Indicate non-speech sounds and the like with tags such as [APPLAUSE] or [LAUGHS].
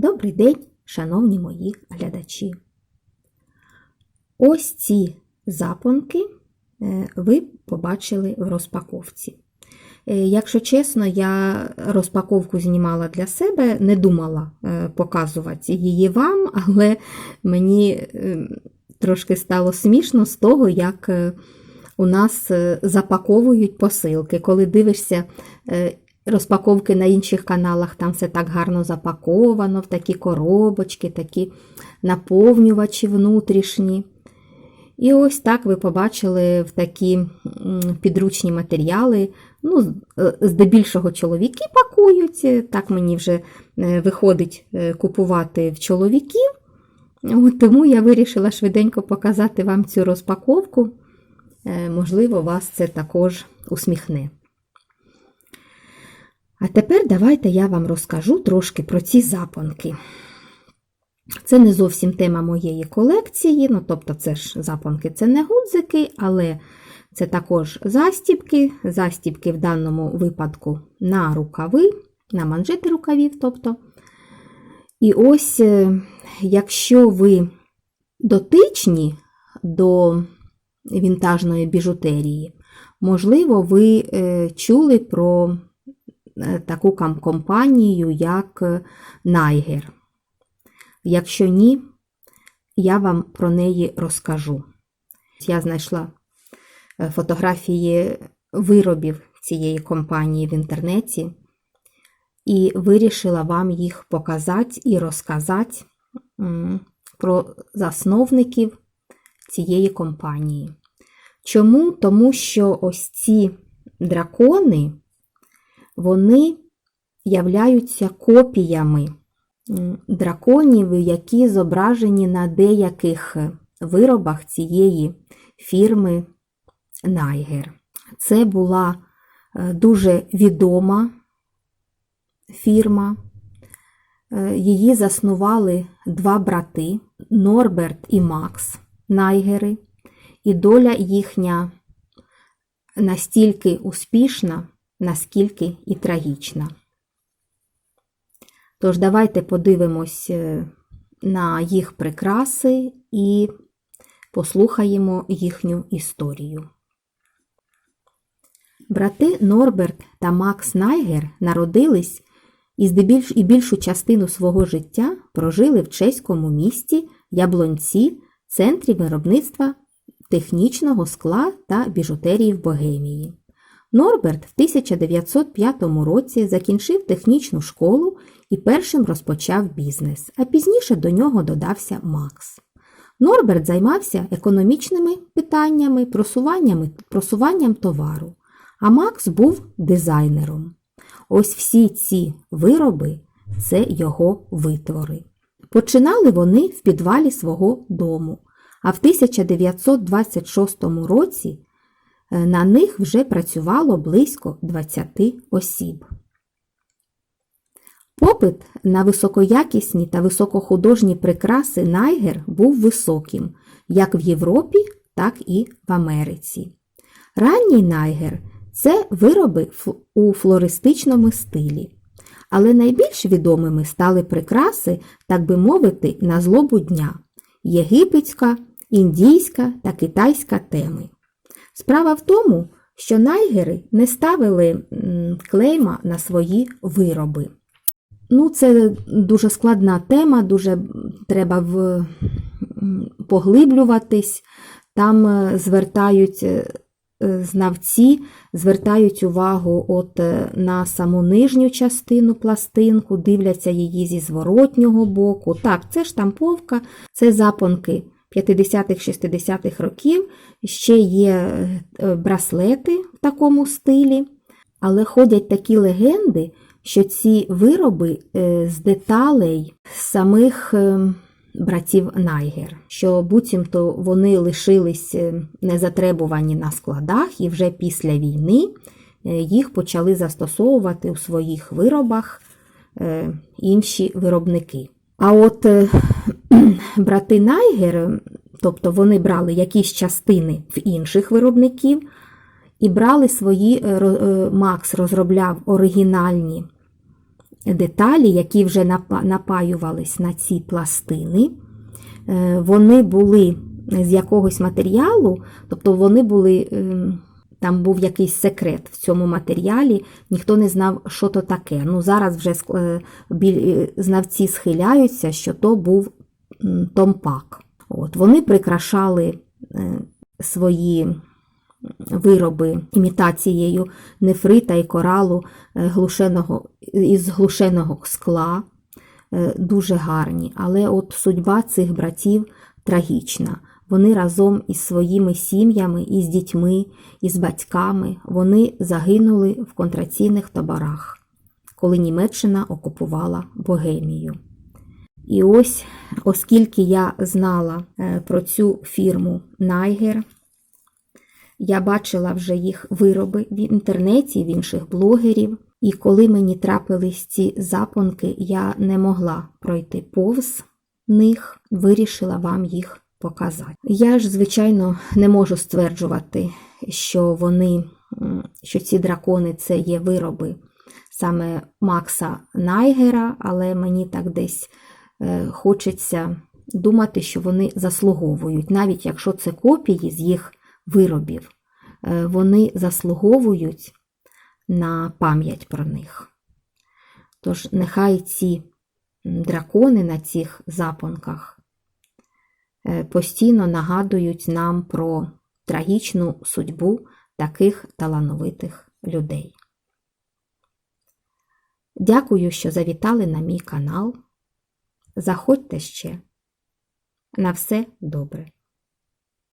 Добрий день, шановні мої глядачі. Ось ці запонки е, ви побачили в розпаковці. Е, Якщо чесно, я розпаковку знімала для себе, не думала е, показувати її вам, [LAUGHS] але мені трошки стало смішно з того, як у нас запаковують посилки. Коли дивишся розпаковки на інших каналах, там все так гарно запаковано, в такі коробочки, такі наповнювачі внутрішні. І ось так ви побачили в такі підручні матеріали. Ну, е, здебільшого чоловіки пакують. Так мені вже е, виходить е, купувати в чоловіків. От Тому я вирішила швиденько показати вам цю розпаковку. Можливо, вас це також усміхне. А тепер давайте я вам розкажу трошки про ці запонки. Це не зовсім тема моєї колекції, ну тобто це ж запонки це не гудзики, але це також застібки. Застібки в даному випадку на рукави, на манжети рукавів. тобто. І ось, е, якщо ви дотичні до вінтажної біжутерії, можливо, ви е, чули про таку компанію, як е, Niger. Якщо ні, я вам про неї розкажу. Я знайшла е, фотографії виробів цієї компанії в інтернеті і вирішила вам їх показати і розказати про засновників цієї компанії. Чому? Тому що ось ці дракони, вони являються копіями драконів, які зображені на деяких виробах цієї фірми Найгер. Це була е, дуже відома фірма. Е, Її заснували два брати Норберт і Макс Найгери, і доля їхня настільки успішна, наскільки і трагічна. Тож давайте подивимось е, на їх прикраси і послухаємо їхню історію. Брати Норберт та Макс Найгер народились і здебільш і більшу частину свого життя прожили в чеському місті Яблонці, центрі виробництва технічного скла та біжутерії в Богемії. Норберт в 1905 році закінчив технічну школу і першим розпочав бізнес, а пізніше до нього додався Макс. Норберт займався економічними питаннями, просуваннями, просуванням товару, а Макс був дизайнером. Ось всі ці вироби це його витвори. Починали вони в підвалі свого дому, а в 1926 році на них вже працювало близько 20 осіб. Попит на високоякісні та високохудожні прикраси Найгер був високим як в Європі, так і в Америці. Ранній Найгер це вироби у флористичному стилі. Але найбільш відомими стали прикраси, так би мовити, на злобу дня єгипетська, індійська та китайська теми. Справа в тому, що найгери не ставили клейма на свої вироби. Ну, це дуже складна тема, дуже треба в, поглиблюватись. Там е, звертають е, знавці, звертають увагу от е, на саму нижню частину пластинку, дивляться її зі зворотнього боку. Так, це штамповка, це запонки 50-х-60-х років. Ще є е, браслети в такому стилі, але ходять такі легенди, що ці вироби е, з деталей самих е, братів Найгер, що буцімто вони лишились незатребувані на складах, і вже після війни їх почали застосовувати у своїх виробах інші виробники. А от [CLEARS THROAT] брати Найгер, тобто вони брали якісь частини в інших виробників і брали свої, е, е, Макс розробляв оригінальні деталі, які вже напаювались на ці пластини, е, вони були з якогось матеріалу, тобто вони були. ем, Там був якийсь секрет в цьому матеріалі, ніхто не знав, що то таке. Ну, зараз вже знавці схиляються, що то був томпак. От, вони прикрашали е, свої вироби імітацією нефрита і коралу е, глушеного, із глушеного скла, е, дуже гарні. Але от судьба цих братів трагічна. Вони разом із своїми сім'ями, із дітьми, із батьками, вони загинули в контраційних таборах, коли Німеччина окупувала Богемію. І ось, оскільки я знала е, про цю фірму Найгер, я бачила вже їх вироби в інтернеті, в інших блогерів. І коли мені трапились ці запонки, я не могла пройти повз них, вирішила вам їх показати. Я ж, звичайно, не можу стверджувати, що вони, що ці дракони це є вироби саме Макса Найгера, але мені так десь хочеться думати, що вони заслуговують, навіть якщо це копії з їх виробів, е, вони заслуговують на пам'ять про них. Тож нехай ці дракони на цих запонках е, постійно нагадують нам про трагічну судьбу таких талановитих людей. Дякую, що завітали на мій канал. Заходьте ще. На все добре.